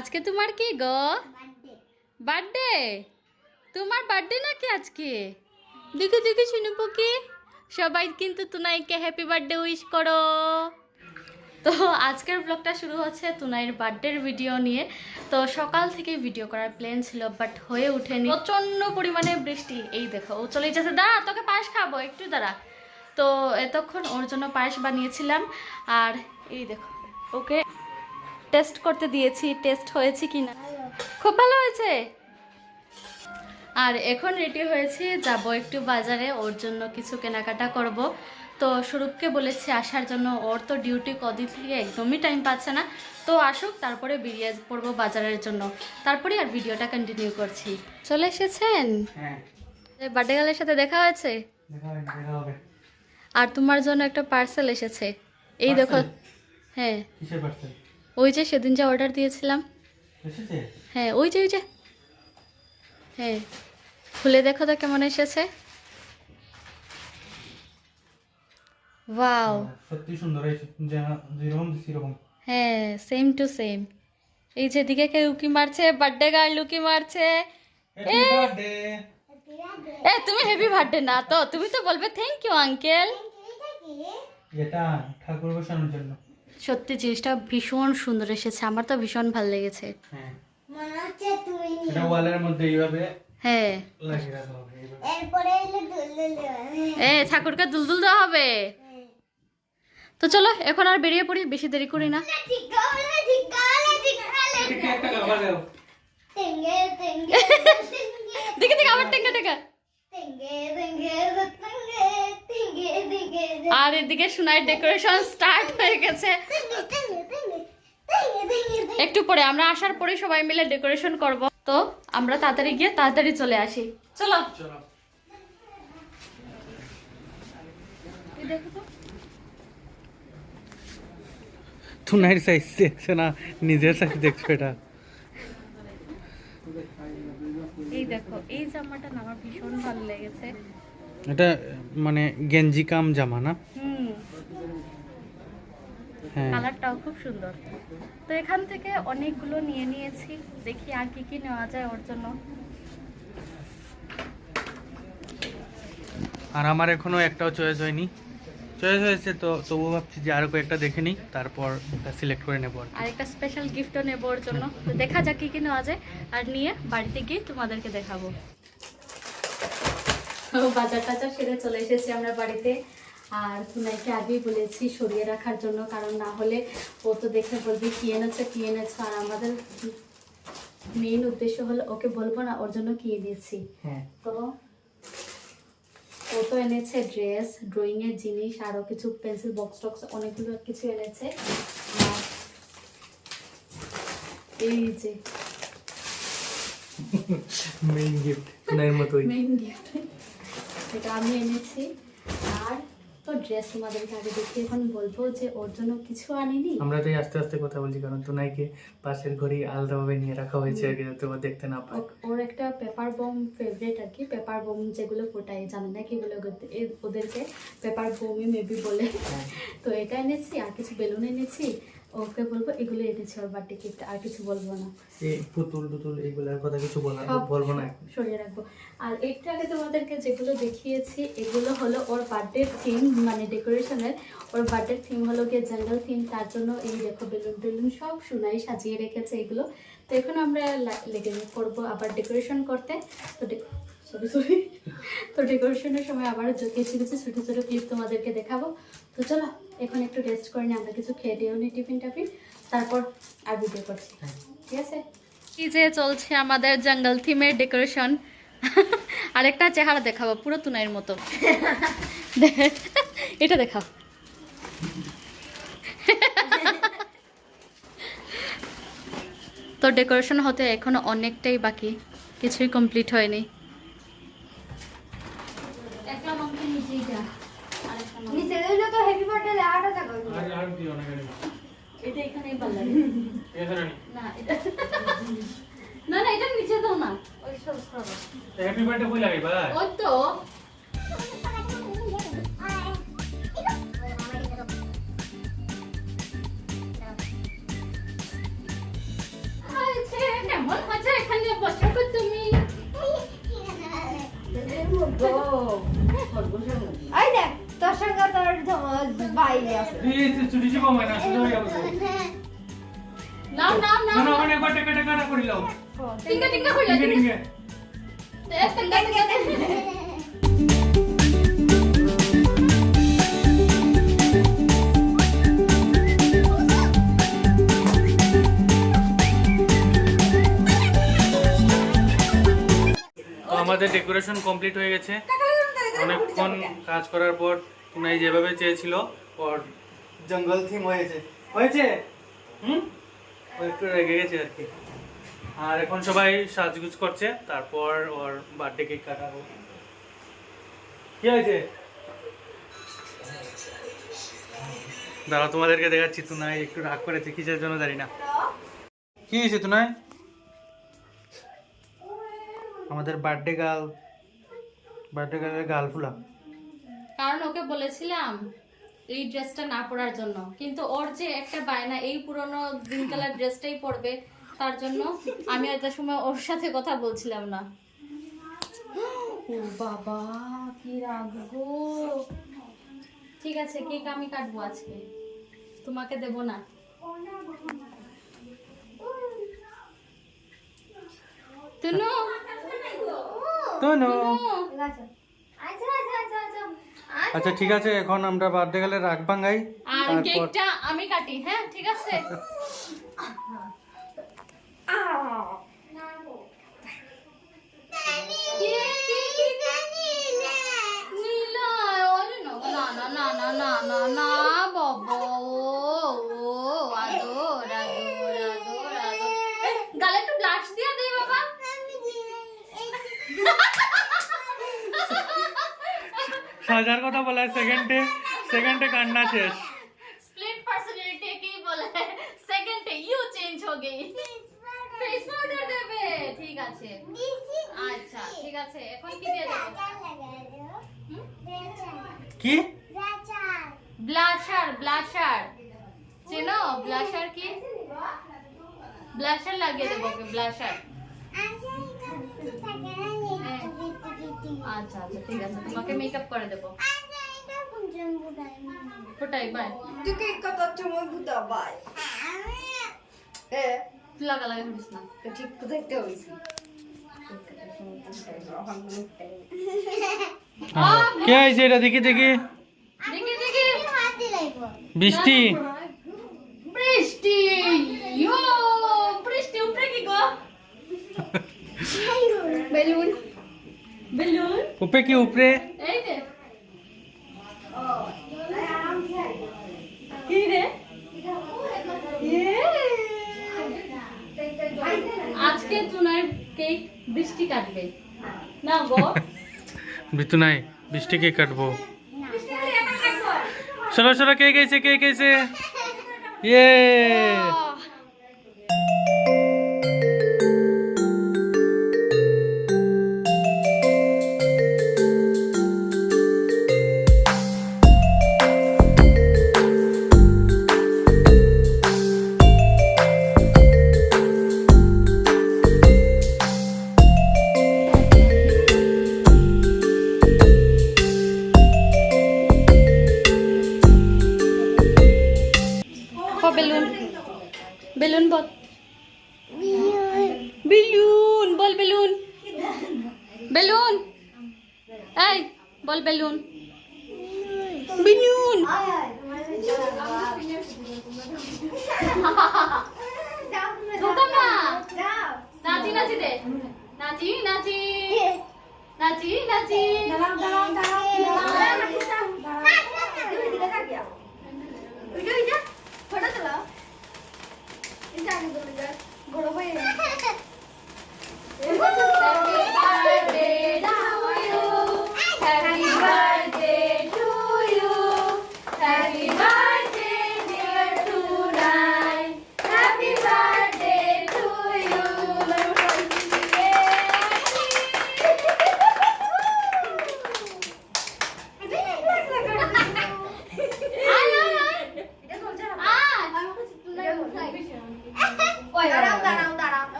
আজকে তোমার কি গো বার্থডে তোমার বার্থডে নাকি আজকে দেখে দেখে শুনে কি সবাই কিন্তু তুনাইকে হ্যাপি বার্থডে উইশ করো। তো আজকের ব্লগটা শুরু হচ্ছে তুনাইয়ের বার্থডের ভিডিও নিয়ে। তো সকাল থেকে ভিডিও করার প্ল্যান ছিল বাট হয়ে ওঠেনি। প্রচণ্ড পরিমাণে বৃষ্টি। এই দেখো, ও চলে যাচ্ছে। দাঁড়া, তোকে পায়েস খাব একটু দাঁড়া। তো এতক্ষণ ওর জন্য পায়েস বানিয়েছিলাম, আর এই দেখো, ওকে টেস্ট করতে দিয়েছি। টেস্ট হয়েছে কি না খুব ভালো হয়েছে? আর এখন রেডি হয়েছি যাব একটু বাজারে ওর জন্য কিছু কেনাকাটা করব। তো স্বরূপকে বলেছি আসার জন্য ওর তো ডিউটি কদিন থেকে একদমই টাইম পাচ্ছে না। তো আসুক তারপরে বেরিয়ে পড়ব বাজারের জন্য। তারপরে আর ভিডিওটা কন্টিনিউ করছি। চলে এসেছেন? হ্যাঁ। বার্থডে গালের সাথে দেখা হয়েছে? আর তোমার জন্য একটা পার্সেল এসেছে। এই দেখো। হ্যাঁ। কিসের পার্সেল ওই যে সেদিন যে অর্ডার দিয়েছিলাম। এসেছে? হ্যাঁ ওই যে ওই যে। হ্যাঁ। খুলে দেখো তো কেমন এসেছে? ওয়াও সত্যি সুন্দর হয়েছে। যেরকম সেরকম। হ্যাঁ সেম টু সেম এই যে দিকে কেউ উকি মারছে? বার্থডে গার্ল উকি মারছে। হ্যাপি এ তুমি হেভি বার্থডে না তো? তুমি তো বলবে থ্যাংক ইউ আঙ্কেল এটা ঠাকুর বসানোর জন্য। সত্যি জিনিসটা ভীষণ সুন্দর এসেছে। আমার তো ভীষণ ভালো লেগেছে। হ্যাঁ। এটা ওয়ালের মধ্যে এইভাবে হ্যাঁ। এ ঠাকুরকে দুলদুল দেওয়া হবে? তো চলো এখন আর বেরিয়ে পড়ি বেশি দেরি করি না। দেখে দেখে আবার টেঙ্গা টেঙ্গা। আর এদিকে সোনার ডেকোরেশন স্টার্ট হয়ে গেছে। একটু পরে আমরা আসার পরে সবাই মিলে ডেকোরেশন করব। তো আমরা তাড়াতাড়ি গিয়ে তাড়াতাড়ি চলে আসি। চলো। চলো। সাইজ দেখছ না? নিজের সাইজ দেখছ এটা। এই দেখো এই জামাটা আমার ভীষণ ভালো লেগেছে। এটা মানে গেঞ্জি কাম জামা না? হুম। কালারটাও খুব সুন্দর। তো এখান থেকে অনেকগুলো নিয়ে নিয়েছি দেখি আর কি কি নেওয়া যায় ওর জন্য। আর আমার এখনও একটাও চয়েস হয়নি। চয়েস হয়েছে তো তবুও ভাবছি যে আরও কয়েকটা দেখে নিই তারপর সিলেক্ট করে নেব আর একটা স্পেশাল গিফটও নেব ওর জন্য। তো দেখা যাক কি কি নেওয়া যায়। আর নিয়ে বাড়িতে গিয়ে তোমাদেরকে দেখাবো। বাজার টাজার সেরে চলে এসেছি আমরা বাড়িতে। আর তুনাইকে আগেই বলেছি সরিয়ে রাখার জন্য কারণ না হলে ও তো দেখে বলবে কি এনেছে কি এনেছে। আর আমাদের মেইন উদ্দেশ্য হলো ওকে বলব না ওর জন্য কি এনেছি। হ্যাঁ। তো ও তো এনেছে ড্রেস ড্রয়িং এর জিনিস আরও কিছু পেন্সিল বক্স টক্স অনেকগুলো কিছু এনেছে। এই যে মেইন গিফট মতোই। মেইন গিফট এটা আমি এনেছি। আর তো ড্রেস তোমাদেরকে আগে দেখে এখন বলব যে ওর জন্য কিছু আনিনি। আমরা তাই আস্তে আস্তে কথা বলছি কারণ তুনাইকে পাশের ঘরে আলাদাভাবে নিয়ে রাখা হয়েছে আগে যাতে ও দেখতে না পায়। ওর একটা পেপার বোম ফেভারিট আর কি পেপার বোম যেগুলো ফোটায় জানে না কি বলে ওদের- ওদেরকে পেপার বমই মেবি বলে। হ্যাঁ। তো এটা এনেছি আর কিছু বেলুন এনেছি। ওকে বলব এগুলো এনেছি ওর বার্থডে গিফট আর কিছু বলব না। এই পুতুল টুতুল এইগুলার কথা কিছু বলা বলব না সরিয়ে রাখব। আর একটু আগে তোমাদেরকে যেগুলো দেখিয়েছি এগুলো হলো ওর বার্থডে থিম মানে ডেকোরেশনের ওর বার্থডে থিম হলো গিয়ে জঙ্গল থিম তার জন্য এই দেখো বেলুন টেলুন সব সোনাই সাজিয়ে রেখেছে এগুলো। তো এখন আমরা লেগে করব আবার ডেকোরেশন করতে। তো সরি সরি তো ডেকোরেশনের সময় আবার য- কিছু কিছু ছোটো ছোটো ক্লিপ তোমাদেরকে দেখাবো। তো চলো এখন একটু রেস্ট করে নিই আমরা কিছু খেয়ে দিও নি টিফিন টাফিন। তারপর আর ভিডিও করছি। ঠিক আছে? কি যে চলছে আমাদের জঙ্গল থিমের ডেকোরেশন আরেকটা চেহারা দেখাবো পুরো তুনাইয়ের মতো। এটা দেখাও। তো ডেকোরেশন হতে এখনও অনেকটাই বাকি কিছুই কমপ্লিট হয়নি। নেই পার্লারে না এটা না না এটা নিচে দাও না ওই সব সব হ্যাপি বার্থডে কই লাগে ভাই ওই তো Aynen. Taşan kadar da bayılıyor. Birisi sürücü mama nasıl oluyor? নাও নাও নাও না না ওখানে একবার টাকা টাকা টাকা করে লাও টিঙ্গা টিঙ্গা কইলা ঠিক টিঙ্গা আছে টিঙ্গা টিঙ্গা আমাদের ডেকোরেশন কমপ্লিট হয়ে গেছে। অনেকক্ষণ কাজ করার পর টুনাই যেভাবে চেয়েছিল ওর জঙ্গল থিম হয়েছে। হয়েছে? হুম? একটু রেগে গেছে আর কি। আর এখন সবাই সাজগুজ করছে, তারপর ওর বার্থডে কেক কাটাবো। কি হয়েছে? দাঁড়া তোমাদেরকে দেখাচ্ছি তুনাই একটু রাগ করেছে, কিসের জন্য জানি না। কি হয়েছে তুনাই আমাদের বার্থডে গার্ল বার্থডে গার্লের গাল কারণ ওকে বলেছিলাম এই ড্রেসটা না পরার জন্য। কিন্তু ওর যে একটা বায়না এই পুরনো গ্রিন কালার ড্রেসটাই পরবে তার জন্য আমি একটা সময় ওর সাথে কথা বলছিলাম না। ও বাবা কি রাগ গো। ঠিক আছে কেক আমি কাটবো আজকে। তোমাকে দেব না। তুনু। তুনু। আচ্ছা ঠিক আছে এখন আমরা বার্থডে গেলে রাগ ভাঙাই আর কেকটা আমি কাটি হ্যাঁ ঠিক আছে। না না না নীলা ওরে না না না না না না না না বাবা ও ও আদর আদর আদর আদর এই, গালে একটু ব্লাশ দিয়ে দে বাবা সাজার কথা বলে সেকেন্ডে সেকেন্ডে কান্না শেষ। স্প্লিট পার্সোনালিটি কি বলে সেকেন্ডে ইউ চেঞ্জ হয়ে গই ফেস পাউডার দেবে। ঠিক আছে। আচ্ছা ঠিক আছে। এখন কি দিয়ে দেব? কি? ব্লাশার ব্লাশার চেনো? ব্লাশার কি? ব্লাশার লাগিয়ে দেবো ওকে ব্লাশার আচ্ছা আচ্ছা ঠিক আছে তোমাকে মেকআপ করে দেবো। ফোটাই বাই তুই কে কত চমক বুতা ভাই এ? লাগা লাগা করিস না। তো ঠিক কোথায় তো হইছি। কে আইছে এটা? দেখি দেখি। দেখি দেখি। বৃষ্টি। বৃষ্টি। ইয়ো বৃষ্টি উপরে কি গো? বেলুন। বেলুন। উপরে কি উপরে? এই দে কি রে? আজকে তুনার কেক বৃষ্টি কাটবে। না গো। বিতু নাই বৃষ্টি কে কাটবো। সরো সরো কে গেছে কে গেছে ইয়ে।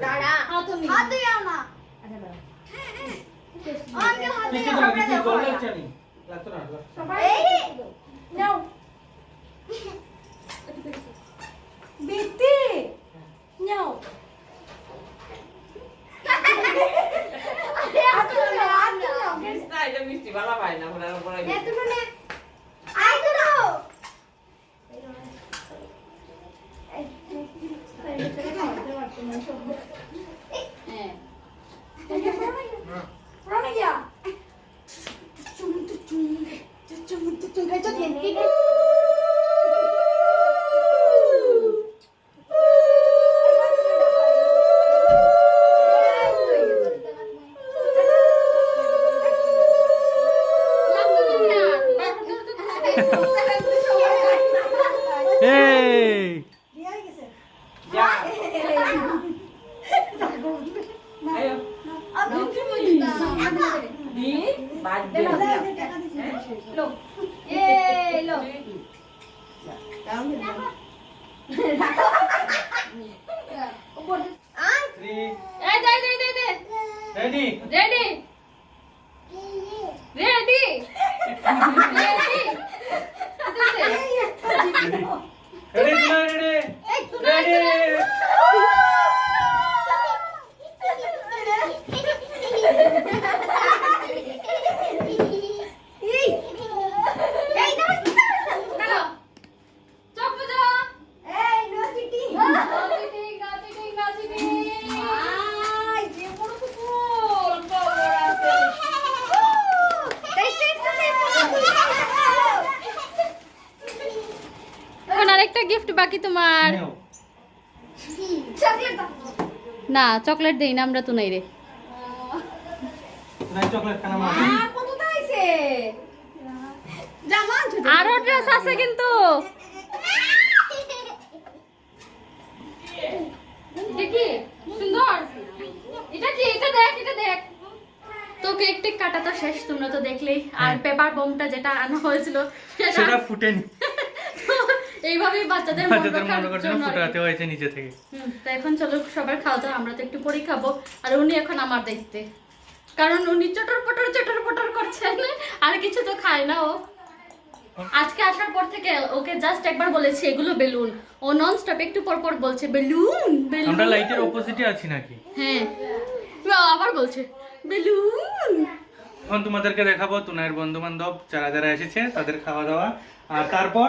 দাঁড়া এসে দেখাতে আমার দাঁড়া হাত আরেকটা গিফট বাকি তোমার। না চকলেট দেই না আমরা তো নাই রে। আর ড্রেস আছে কিন্তু। দেখি সুন্দর। এটা কি? এটা দেখ এটা দেখ। তো কেক টেক কাটা তো শেষ তোমরা তো দেখলেই। আর পেপার বোমটা যেটা আনা হয়েছিল সেটা ফুটেনি। এইভাবেই বাচ্চাদের মন। ফুটাতে হয়েছে নিচে থেকে। হুম, তো এখন চলো সবার খাওয়া দাওয়া আমরা তো একটু পরে খাব। আর উনি এখন আমার দেখতে। কারণ উনি চটর পটর চটর পটর করছেন আর কিছু তো খায় না ও। আজকে আসার পর থেকে ওকে জাস্ট একবার বলেছি এগুলো বেলুন। ও নন স্টপ একটু পর পর বলছে বেলুন বেলুন। আমরা লাইটের অপোজিটে আছি নাকি? হ্যাঁ। আবার বলছে বেলুন। এখন তোমাদেরকে দেখাবো তুনায়ের বন্ধু বান্ধব যারা যারা এসেছে তাদের খাওয়া দাওয়া। আর তারপর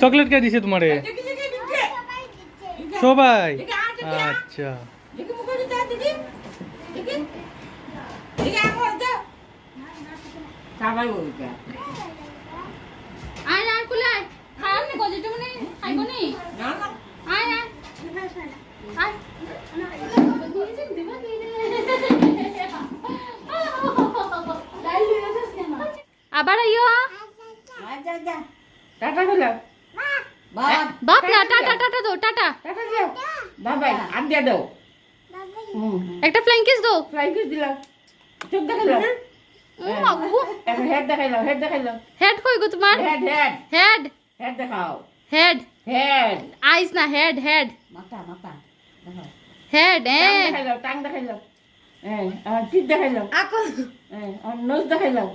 বনি না দিছে আয় আয় আচ্ছা আবার আইও টাটা খেলো বাপ না টাটা টাটা দো টাটা টাটা। দিও। বাবাই আর দিয়ে দাও। একটা ফ্লাইং কিস দো ফ্রাই করে দিলাম। চোখ দেখাইলো এখন হেড দেখাইলো হেড দেখাইলো। হেড কই গো তোমার? হেড হেড হেড হেড দেখাও। হেড হেড আইস না হেড হেড মাথা মাথা। হেড টাং হ্যাঁ দেখাইলো টাং দেখাইলো। হ্যাঁ আর চিত দেখাইলো। আকো। হ্যাঁ আর নোজ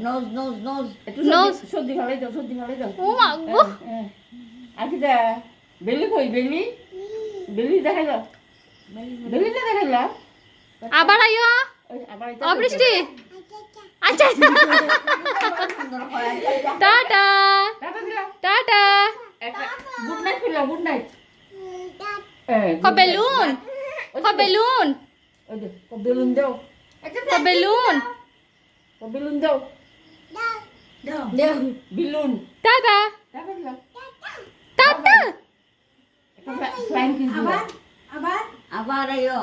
নোজ নোজ নোজ একটু Nose. সর্দি ফেলাই দাও সর্দি ফেলাই দাও। ও মা গো দা বেলি কই বেলি? বেলি দেখাইলো। বেলিটা দেখাইলো? আবার আইও? ওই আবার এটা ও বৃষ্টি আচ্ছা। টাটা। টাটা টাটা। গুড নাইট ফিরলো গুড নাইট। ক বেলুন ক বেলুন ওই দে ক দাও। ক বেলুন ক বেলুন দাও। দেও। বেলুন। টাটা। টাটা কিস আবার আবার আবার আইও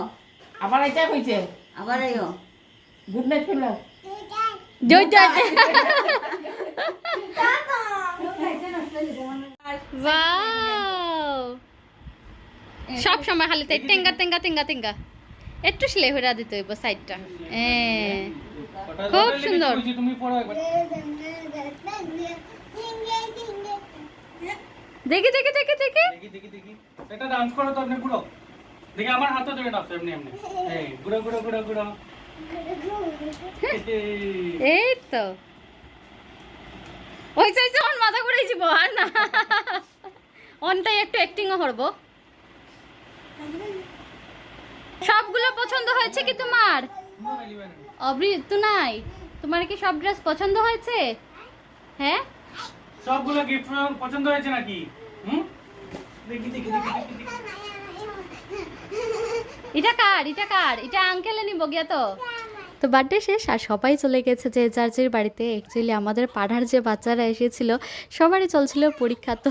আবার এটা কইছে আবার আইও গুড নাইট খেলো জয় জয় খাইতে নষ্ট হয়ে যাবে আমার। ওয়াও সব সময় খালি তাই টেঙ্গা টেঙ্গা টেঙ্গা টেঙ্গা একটু সিলে হইরা দিতে হইব সাইডটা এ খুব সুন্দর। দিয়েছি, তুমি পড়ো একবার দেখি দেখি দেখি দেখি। দেখি দেখি দেখি। এটা ডান্স করো তো আপনি ঘুরো। দেখি আমার হাতও ধরে নাচো এমনি এমনি। এই ঘুরো ঘুরো ঘুরো ঘুরো। এই তো। ওই চাইছে অন মাথা ঘুরে যাব আর না অনটাই একটু অ্যাক্টিংও করব। সবগুলো পছন্দ হয়েছে কি তোমার? অবৃ তো নাই। তোমার কি সব ড্রেস পছন্দ হয়েছে? হ্যাঁ? সবগুলো গিফট পছন্দ হয়েছে নাকি হুম দেখি দেখি দেখি দেখি, দেখি এটা কার? এটা কার? এটা আঙ্কেলে নিব গিয়া তো। তো বার্থডে শেষ আর সবাই চলে গেছে যে যার বাড়িতে। অ্যাকচুয়ালি আমাদের পাড়ার যে বাচ্চারা এসেছিল, সবারই চলছিল পরীক্ষা, তো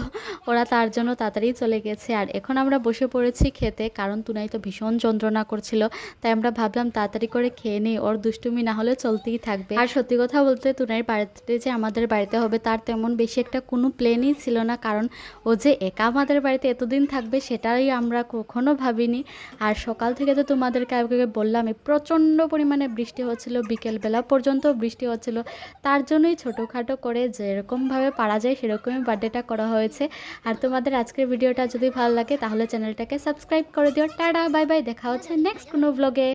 ওরা তার জন্য তাড়াতাড়ি চলে গেছে। আর এখন আমরা বসে পড়েছি খেতে, কারণ তুনাই তো ভীষণ যন্ত্রণা করছিল। তাই আমরা ভাবলাম তাড়াতাড়ি করে খেয়ে নেই, ওর দুষ্টুমি না হলে চলতেই থাকবে। আর সত্যি কথা বলতে তুনাইয়ের বাড়িতে যে আমাদের বাড়িতে হবে, তার তেমন বেশি একটা কোনো প্ল্যানই ছিল না। কারণ ও যে একা আমাদের বাড়িতে এতদিন থাকবে, সেটাই আমরা কখনো ভাবিনি। আর সকাল থেকে তো তোমাদেরকে আগে বললাম প্রচণ্ড পরিমাণে বৃষ্টি হচ্ছিল বিকেলবেলা পর্যন্ত বৃষ্টি হচ্ছিল। তার জন্যই ছোটোখাটো করে যেরকমভাবে পারা যায় সেরকমই বার্থডেটা করা হয়েছে। আর তোমাদের আজকের ভিডিওটা যদি ভালো লাগে তাহলে চ্যানেলটাকে সাবস্ক্রাইব করে দিও। টাটা বাই বাই দেখা হচ্ছে নেক্সট কোনো ব্লগে